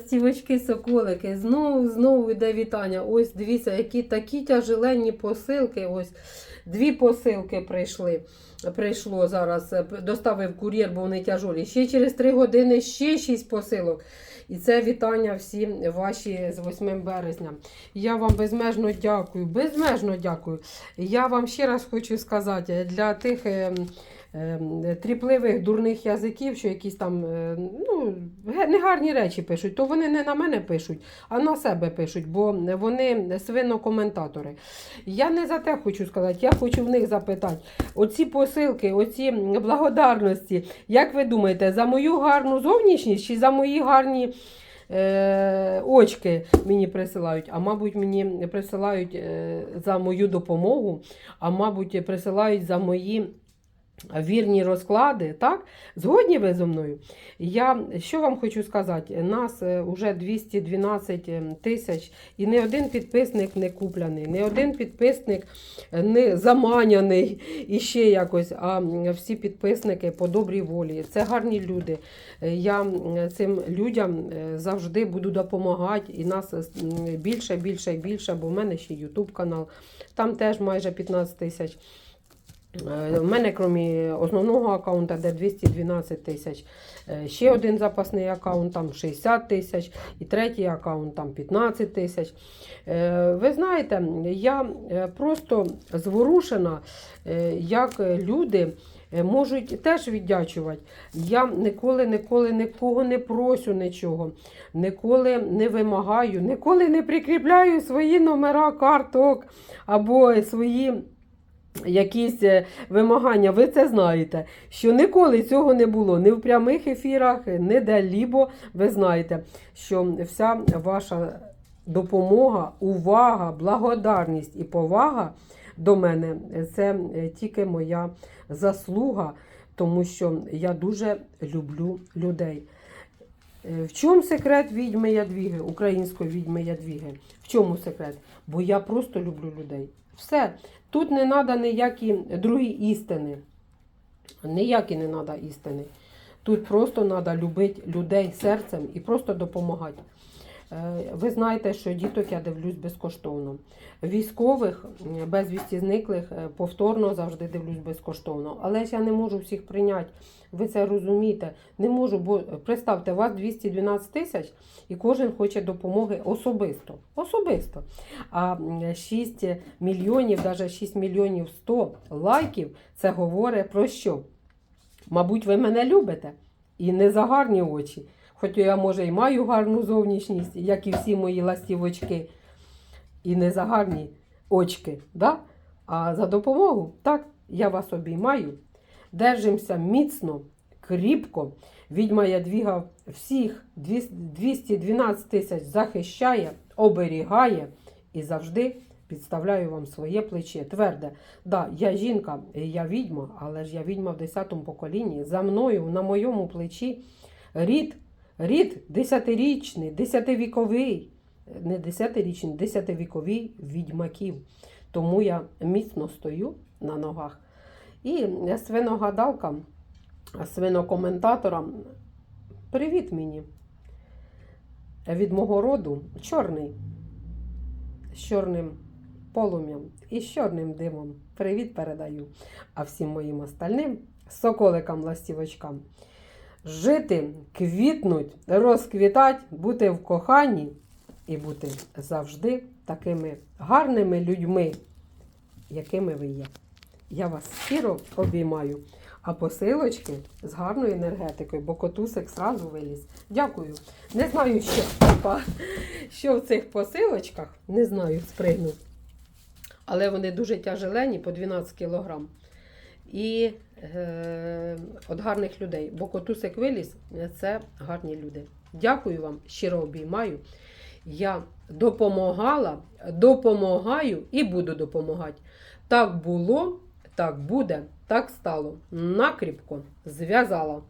Стівочки, соколики, знову знову йде вітання. Ось дивіться, які такі тяжеленні посилки. Ось дві посилки прийшли. Прийшло зараз, е, доставив кур'єр, бо вони тяжолі. Ще через три години ще шість посилок. І це вітання всі ваші з 8 березня. Я вам безмежно дякую. Безмежно дякую. Я вам ще раз хочу сказати для тих. Е, е, Тріпливих дурних язиків, що якісь там е, ну, негарні речі пишуть, то вони не на мене пишуть, а на себе пишуть, бо вони свинокоментатори. Я не за те хочу сказати, я хочу в них запитати. Оці посилки, оці благодарності, як ви думаєте, за мою гарну зовнішність чи за мої гарні е, очки мені присилають? А мабуть, мені присилають е, за мою допомогу, а мабуть, присилають за мої. Вірні розклади, так? Згодні ви зі мною? Я що вам хочу сказати? Нас вже 212 тисяч, і не один підписник не куплений, не один підписник е, не заманяний і ще якось. А всі підписники по добрій волі. Це гарні люди. Е, Я цим людям е, завжди буду допомагати. І нас е, більше, більше більше, бо в мене ще YouTube канал. Там теж майже 15 тисяч. Е, У мене, крім основного аккаунта, де 212 тисяч, е, ще один запасний аккаунт, там 60 тисяч, і третій аккаунт там 15 тисяч. Е, Ви знаєте, я е, просто зворушена, е, як люди е, можуть теж віддячувати. Я ніколи, ніколи нікого не просю нічого, ніколи не вимагаю, ніколи не прикріпляю свої номера карток або свої якісь е, вимагання, ви це знаєте, що ніколи цього не було ні в прямих ефірах, ні де-лібо. Ви знаєте, що вся ваша допомога, увага, благодарність і повага до мене це е, тільки моя заслуга, тому що я дуже люблю людей. Е, В чому секрет відьми Ядвіги, української відьми Ядвіги? В чому секрет? Бо я просто люблю людей. Все. Тут не треба ніякі другі істини. Ніякі не треба істини. Тут просто треба любити людей серцем і просто допомагати. Е, Ви знаєте, що діток я дивлюсь безкоштовно. Військових, безвісті зниклих, е, повторно завжди дивлюсь безкоштовно. Але ж я не можу всіх прийняти. Ви це розумієте. Не можу, бо е, представте, у вас 212 тисяч і кожен хоче допомоги особисто. Особисто. А 6 мільйонів, навіть 6 мільйонів 100 лайків, це говорить про що? Мабуть, ви мене любите і не за гарні очі. Хоча я, може, і маю гарну зовнішність, як і всі мої ластівочки, і не за очки, да? а за допомогу. Так, я вас обіймаю. Держимося міцно, кріпко. Відьма Ядвіга всіх 212 тисяч захищає, оберігає і завжди підставляю вам своє плече. Тверде. Да, я жінка, я відьма, але ж я відьма в 10-му поколінні. За мною на моєму плечі рід, рід десятирічний, десятивіковий, не десятирічний, десятивіковий відьмаків. Тому я міцно стою на ногах. І свиногадалкам, свинокоментаторам, привіт мені. Від мого роду чорний, з чорним полум'ям і з чорним димом. Привіт передаю. А всім моїм остальним соколикам, ластівочкам. Жити, квітнуть, розквітать, бути в коханні і бути завжди такими гарними людьми, якими ви є. Я вас щиро обіймаю. А посилочки з гарною енергетикою, бо котусик зразу виліз. Дякую. Не знаю, що, що в цих посилочках, не знаю, спригнув. Але вони дуже тяжелені, по 12 кілограм. І від гарних людей. Бо котусик виліз це гарні люди. Дякую вам, щиро обіймаю. Я допомагала, допомагаю і буду допомагати. Так було, так буде, так стало. Накріпко зв'язала.